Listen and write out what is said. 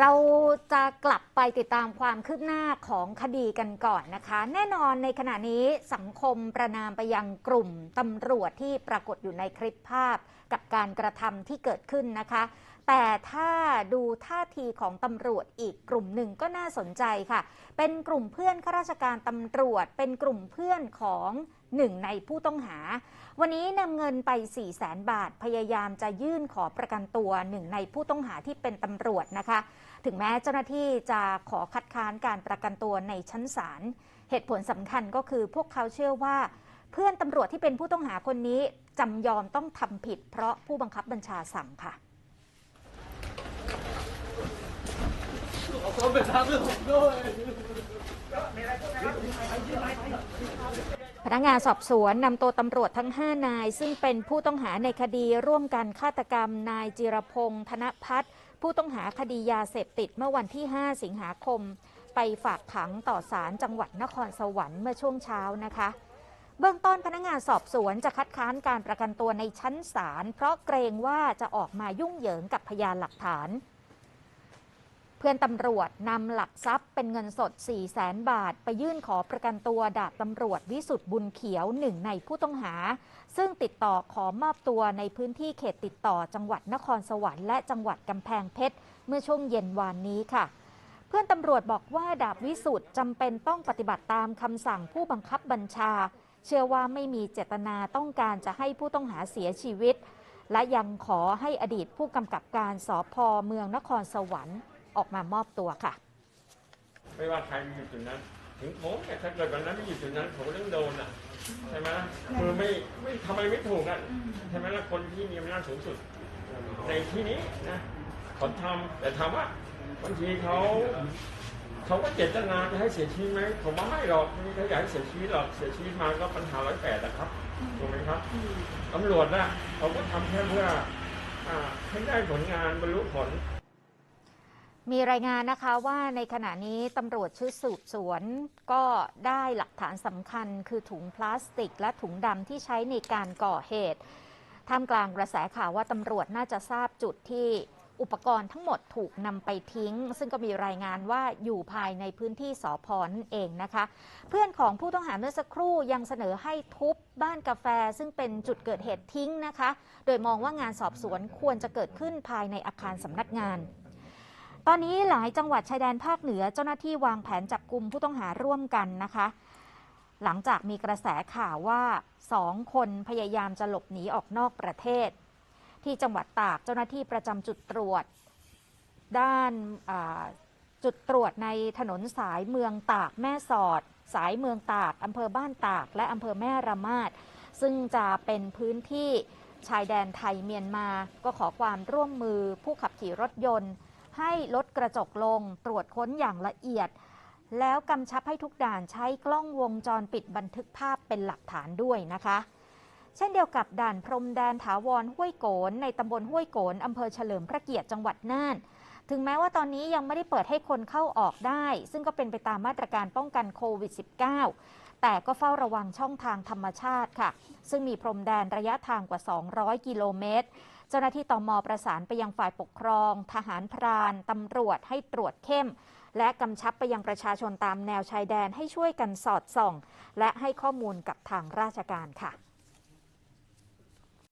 เราจะกลับไปติดตามความคืบหน้าของคดีกันก่อนนะคะ แน่นอนในขณะนี้สังคมประนามไปยังกลุ่มตำรวจที่ปรากฏอยู่ในคลิปภาพกับการกระทำที่เกิดขึ้นนะคะ แต่ถ้าดูท่าทีของตำรวจอีกกลุ่มหนึ่งก็น่าสนใจค่ะ เป็นกลุ่มเพื่อนข้าราชการตำรวจ เป็นกลุ่มเพื่อนของหนึ่งในผู้ต้องหา วันนี้นำเงินไป 4 0 0แสนบาท พยายามจะยื่นขอประกันตัวหนึ่งในผู้ต้องหาที่เป็นตำรวจนะคะ ถึงแม้เจ้าหน้าที่จะขอคัดค้านการประกันตัวในชั้นศาล เหตุผลสำคัญก็คือพวกเขาเชื่อว่า เพื่อนตำรวจที่เป็นผู้ต้องหาคนนี้จำยอมต้องทำผิด เพราะผู้บังคับบัญชาสั่งค่ะ ขอความเป็นธรรมให้ผมด้วย พนักงานสอบสวนนำตัวตำรวจทั้ง 5 นาย ซึ่งเป็นผู้ต้องหาในคดีร่วมกันฆาตกรรม นายจิรพงษ์ธนพัฒน์ผู้ต้องหาคดียาเสพติดเมื่อวันที่ 5 สิงหาคม ไปฝากขังต่อศาลจังหวัดนครสวรรค์เมื่อช่วงเช้านะคะเบื้องต้นพนักงานสอบสวนจะคัดค้านการประกันตัวในชั้นศาลเพราะเกรงว่าจะออกมายุ่งเหยิงกับพยานหลักฐาน เพื่อนตำรวจนำหลักทรัพย์เป็นเงินสด 4 0 0แสนบาท ไปยื่นขอประกันตัวดาบตำรวจวิสุทธ์บุญเขียวหนึ่งในผู้ต้องหา ซึ่งติดต่อขอมอบตัวในพื้นที่เขตติดต่อจังหวัดนครสวรรค์และจังหวัดกำแพงเพชร เมื่อช่วงเย็นวานนี้ค่ะ เพื่อนตำรวจบอกว่าดาบวิสุทธ์จำเป็นต้องปฏิบัติตามคำสั่งผู้บังคับบัญชา เชื่อว่าไม่มีเจตนาต้องการจะให้ผู้ต้องหาเสียชีวิต และยังขอให้อดีตผู้กำกับการสพเมืองนครสวรรค์ ออกมามอบตัวค่ะ ไม่ว่าใครอยู่จุดนั้น ถึงผมเนี่ยถ้าเกิดวันนั้นไม่อยู่จุดนั้น ผมก็ต้องโดนอะใช่ไหมคือไม่ไม่ทำไรไม่ถูกอะใช่ไหมล่ะคนที่มีอำนาจสูงสุด ในที่นี้นะเขาทำแต่ถามว่าบางทีเขาเขาก็เจตนาจะให้เสียชีวิตไหมผมว่าไม่หรอกไม่มีใครอยากให้เสียชีวิตหรอกเสียชีวิตมาก็ปัญหาร้อยแปดนะครับถูกไหมครับตำรวจนะเขาก็ทำแค่เพื่อให้ได้ผลงานบรรลุผล มีรายงานนะคะว่าในขณะนี้ตำรวจชุดสืบสวน ก็ได้หลักฐานสำคัญคือถุงพลาสติก และถุงดำที่ใช้ในการก่อเหตุท่ามกลางกระแสข่าวว่าตำรวจน่าจะทราบจุดที่อุปกรณ์ทั้งหมดถูกนำไปทิ้ง ซึ่งก็มีรายงานว่าอยู่ภายในพื้นที่สอพอนั่นเองนะคะ เพื่อนของผู้ต้องหาเมื่อสักครู่ยังเสนอให้ทุบบ้านกาแฟ ซึ่งเป็นจุดเกิดเหตุทิ้งนะคะ โดยมองว่างานสอบสวนควรจะเกิดขึ้นภายในอาคารสำนักงาน ตอนนี้หลายจังหวัดชายแดนภาคเหนือเจ้าหน้าที่วางแผนจับกลุ่มผู้ต้องหาร่วมกันนะคะ หลังจากมีกระแสข่าวว่าสองคนพยายามจะหลบหนีออกนอกประเทศ ที่จังหวัดตากเจ้าหน้าที่ประจำจุดตรวจ ด้านจุดตรวจในถนนสายเมืองตากแม่สอด สายเมืองตากอำเภอบ้านตาก และอำเภอแม่ระมาดซึ่งจะเป็นพื้นที่ชายแดนไทยเมียนมา ก็ขอความร่วมมือผู้ขับขี่รถยนต์ ให้ลดกระจกลง ตรวจค้นอย่างละเอียด แล้วกำชับให้ทุกด่านใช้กล้องวงจรปิดบันทึกภาพเป็นหลักฐานด้วยนะคะ เช่นเดียวกับด่านพรมแดนถาวรห้วยโกนในตำบลห้วยโกนอำเภอเฉลิมพระเกียรติจังหวัดน่าน ถึงแม้ว่าตอนนี้ยังไม่ได้เปิดให้คนเข้าออกได้ ซึ่งก็เป็นไปตามมาตรการป้องกันโควิด -19 แต่ก็เฝ้าระวังช่องทางธรรมชาติค่ะ ซึ่งมีพรมแดนระยะทางกว่า 200 กิโลเมตร เจ้าหน้าที่ตมประสานไปยังฝ่ายปกครอง ทหารพรานตำรวจให้ตรวจเข้ม และกำชับไปยังประชาชนตามแนวชายแดนให้ช่วยกันสอดส่อง และให้ข้อมูลกับทางราชการค่ะ